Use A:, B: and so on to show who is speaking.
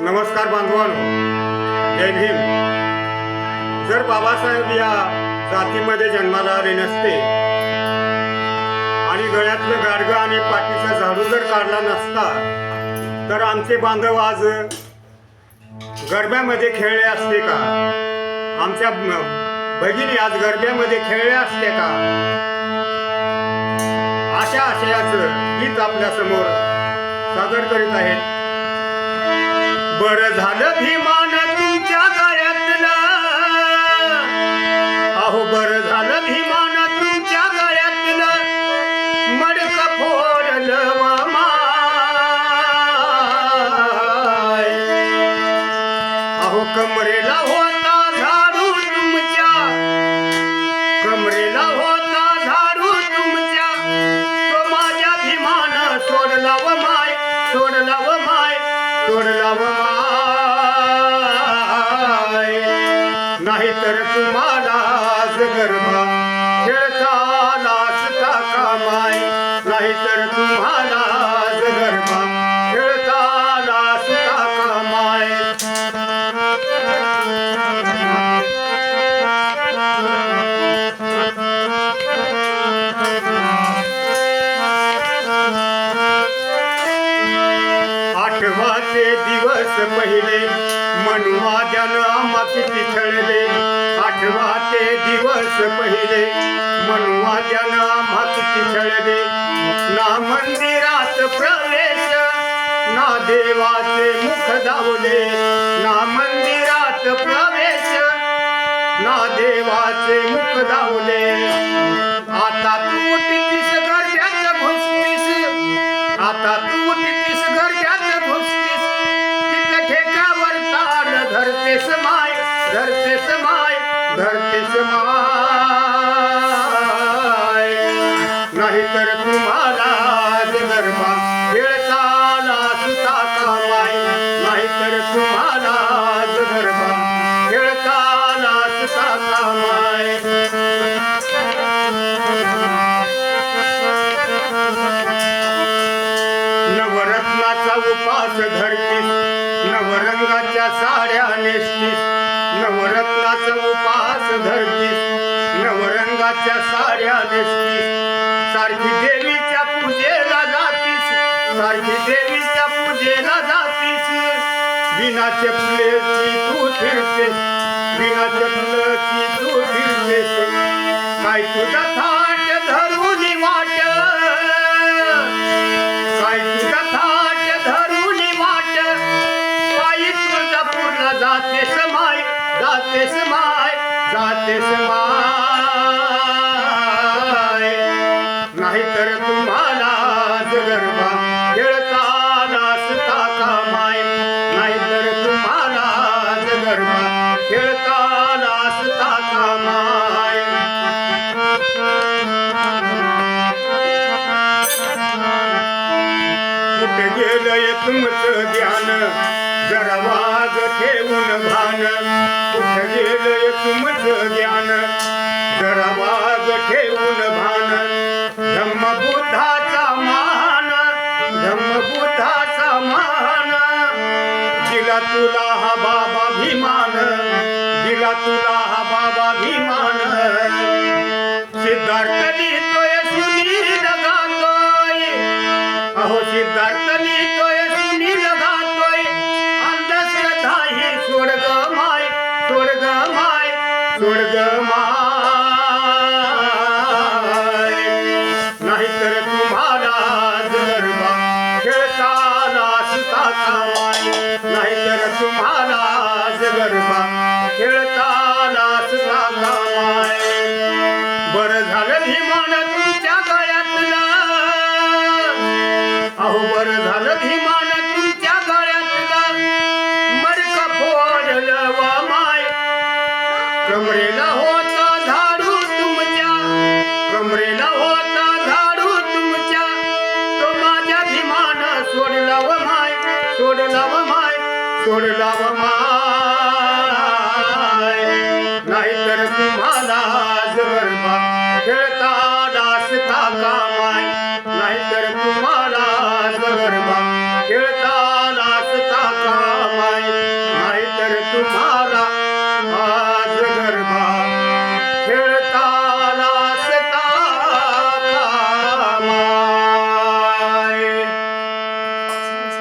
A: नमस्कार बांधवांनो. जय भीम. जर बाबासाहेब या जातीमध्ये जन्माला आले नसते आणि गळ्यातलं गाडगं आणि पाठीचा झाडू जर काढला नसता तर आमचे बांधव आज गरब्यामध्ये खेळले असते का? आमच्या भगिनी आज गरब्यामध्ये खेळल्या असते का? अशा आशयाचं गीत आपल्यासमोर सादर करीत आहेत. बर झालं भीमान तुमच्या गळ्यातला. अहो बर झालं भीमान तुमच्या गळ्यातलं. मडक फोडलं व माय अहो कमरेला होता झाडू तुमच्या. कमरेला होता झाडू तुमच्या. तो माझ्या भीमान सोडला व माय सोडला व माय. सोडला व माय नाहीतर तुम्हाला आज गरबा खेळता आठवाचे दिवस पहिले म्हणवा ज्यानं आम्हा किती छळले आठवाचे दिवस पहिले म्हणवा ज्यानं आम्हा किती छळले ना मंदिरात प्रवेश ना देवाचे मुख दावले ना मंदिरात प्रवेश ना देवाचे मुख दावले आता तू टिकीस गरब्यात घुसतीस आता तू टिकीस गरब्यात धरतेस माय धरतेस माय धरतेस माय नवरत्नाचा उपास धरतीस नवरंगाच्या साड्या नेसतीस. नवरत्नाचा उपास धरतीस नवरंगाच्या साड्या नेसतीस. सारखी देवीच्या पूजेला जातीस सारखी देवीच्या पूजेला जातीस. विना चपलेची तू फिरतेस विना चपलेची तू फिरतेस. काय तुझ्या थाट धरून वाट जाते समाय जाते समाय नाहीतर तुम्हाला आज गरबा खेळता नाचता कामाय नाहीतर तुम्हाला आज गरबा खेळता नाचता कामाय कुठे गेलंय तुमचं ध्यान जरा वाज ठेवून भान कुठे गेलंय तुमचं ज्ञान? जरा वाज ठेवून भान धम्मबुद्धाचा मान धम्मबुद्धाचा मान. दिला तुला हा बाबा भीमान दिला तुला हा बाबा भीमान सिद्धार्थ खेळता नाचता तुम्हाला खेळता बर झालं ही तुमच्या कमरेला होता झाडू तुमच्या. कमरेला होता झाडू तुमच्या. तो माझ्या भीमान सोडला व माय सोडला व माय सोडला व माय. नाहीतर तुम्हाला गरबा खेळता